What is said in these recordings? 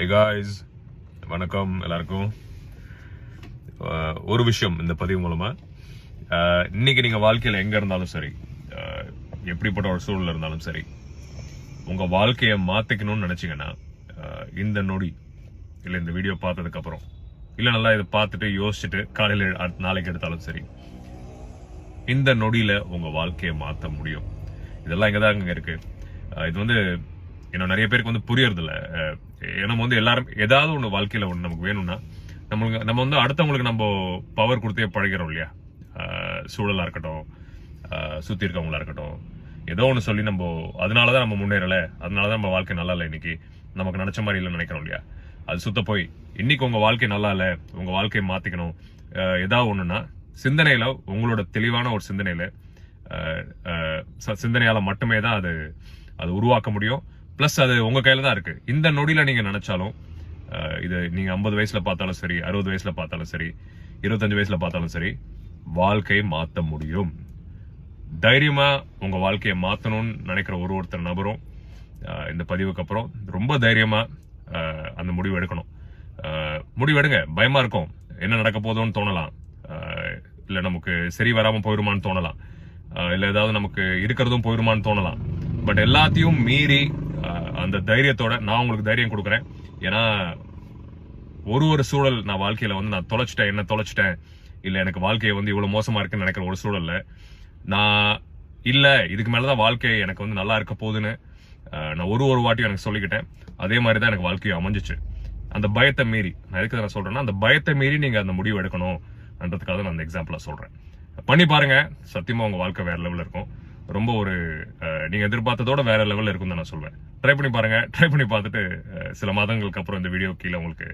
Hey வணக்கம் எல்லாருக்கும். ஒரு விஷயம் இந்த பதிவு மூலமா. இன்னைக்கு நீங்க வாழ்க்கையில எங்க இருந்தாலும் சரி அஹ், எப்படிப்பட்ட ஒரு சூழல்ல இருந்தாலும் சரி உங்க வாழ்க்கையை மாத்திக்கணும்னு நினைச்சீங்கன்னா இந்த நொடி இல்ல இந்த வீடியோ பார்த்ததுக்கு அப்புறம் நல்லா இதை பார்த்துட்டு யோசிச்சுட்டு காலையில் அடுத்த நாளைக்கு எடுத்தாலும் சரி இந்த நொடியில உங்க வாழ்க்கையை மாற்ற முடியும். இதெல்லாம் இங்கே தான் இருக்கு. இருக்குது இது வந்து ஏன்னா நிறைய பேருக்கு வந்து புரியறது இல்ல நம்ம வந்து எல்லாரும் ஏதாவது ஒண்ணு வாழ்க்கையில ஒண்ணு நமக்கு வேணும்னா நம்மளுக்கு நம்ம வந்து அடுத்தவங்களுக்கு நம்ம பவர் கொடுத்தே பழகிறோம் இல்லையா? சூழலாக சூழலா இருக்கட்டும் சுற்றி சுத்தி இருக்கவங்களா இருக்கட்டும். ஏதோ ஒன்று சொல்லி நம்ம அதனாலதான் நம்ம முன்னேறல அதனாலதான் நம்ம வாழ்க்கை நல்லா இல்லை இன்னைக்கு. நமக்கு நினைச்ச மாதிரி இல்லைன்னு நினைக்கிறோம் இல்லையா? அது சுத்த போய் இன்னைக்கு உங்க வாழ்க்கை நல்லா இல்லை உங்க வாழ்க்கையை மாத்திக்கணும். ஏதாவது ஒண்ணுன்னா சிந்தனையில உங்களோட தெளிவான ஒரு சிந்தனையில ச- சிந்தனையால மட்டுமே தான் அது அது உருவாக்க முடியும். ப்ளஸ் அது உங்கள் கையில் தான் இருக்குது இந்த நொடியில் நீங்கள் நினச்சாலும் இது நீங்கள் ஐம்பது வயசில் பார்த்தாலும் சரி அறுபது வயசில் பார்த்தாலும் சரி இருபத்தஞ்சு வயசில் பார்த்தாலும் சரி வாழ்க்கையை மாற்ற முடியும். தைரியமாக உங்கள் வாழ்க்கையை மாற்றணும்னு நினைக்கிற ஒரு ஒருத்தர் நபரும் இந்த பதிவுக்கு அப்புறம் ரொம்ப தைரியமாக அந்த முடிவு எடுக்கணும். முடிவு எடுங்க. பயமாக இருக்கும். என்ன நடக்க போதோன்னு தோணலாம். இல்லை நமக்கு சரி வராமல் போயிருமான்னு தோணலாம். இல்லை ஏதாவது நமக்கு இருக்கிறதும் போயிருமான்னு தோணலாம். பட் எல்லாத்தையும் மீறி அந்த தைரியத்தோட நான் உங்களுக்கு தைரியம் கொடுக்குறேன். ஏன்னா ஒரு ஒரு சூழல் நான் வாழ்க்கையில வந்து நான் தொலைச்சிட்டேன் என்ன தொலைச்சிட்டேன். இல்லை எனக்கு வாழ்க்கையை வந்து இவ்வளவு மோசமா இருக்குன்னு நினைக்கிற ஒரு சூழல்ல. நான் இல்லை இதுக்கு மேலதான் வாழ்க்கை எனக்கு வந்து நல்லா இருக்க போகுதுன்னு நான் ஒரு ஒரு வாட்டியும் எனக்கு சொல்லிக்கிட்டேன். அதே மாதிரி தான் எனக்கு வாழ்க்கையும் அமைஞ்சிச்சு. அந்த பயத்தை மீறி நான் எதுக்கு நான் சொல்றேன்னா அந்த பயத்தை மீறி நீங்க அந்த முடிவு எடுக்கணும்ன்றதுக்காக நான் அந்த எக்ஸாம்பிளா சொல்றேன். பண்ணி பாருங்க. சத்தியமா உங்க வாழ்க்கை வேற லெவலில் இருக்கும். ரொம்ப ஒரு நீங்கள் நீங்க எதிர்பார்த்ததோட வேற லெவல்ல இருக்கும் தான் நான் சொல்வேன். ட்ரை பண்ணி பாருங்க. ட்ரை பண்ணி பார்த்துட்டு சில மாதங்களுக்கு அப்புறம் இந்த வீடியோ கீழே உங்களுக்கு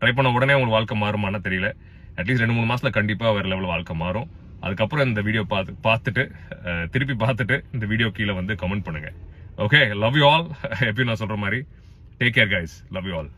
ட்ரை பண்ண உடனே உங்களுக்கு வாழ்க்கை மாறுமான்னு தெரியல. அட்லீஸ்ட் ரெண்டு மூணு மாசத்துல கண்டிப்பா வேற லெவல் வாழ்க்கை மாறும். அதுக்கப்புறம் இந்த வீடியோ பார்த்து பார்த்துட்டு திருப்பி பார்த்துட்டு இந்த வீடியோ கீழே வந்து கமெண்ட் பண்ணுங்க. ஓகே லவ் யூ ஆல் எப்பயும் நான் சொல்ற மாதிரி. Take care guys love you all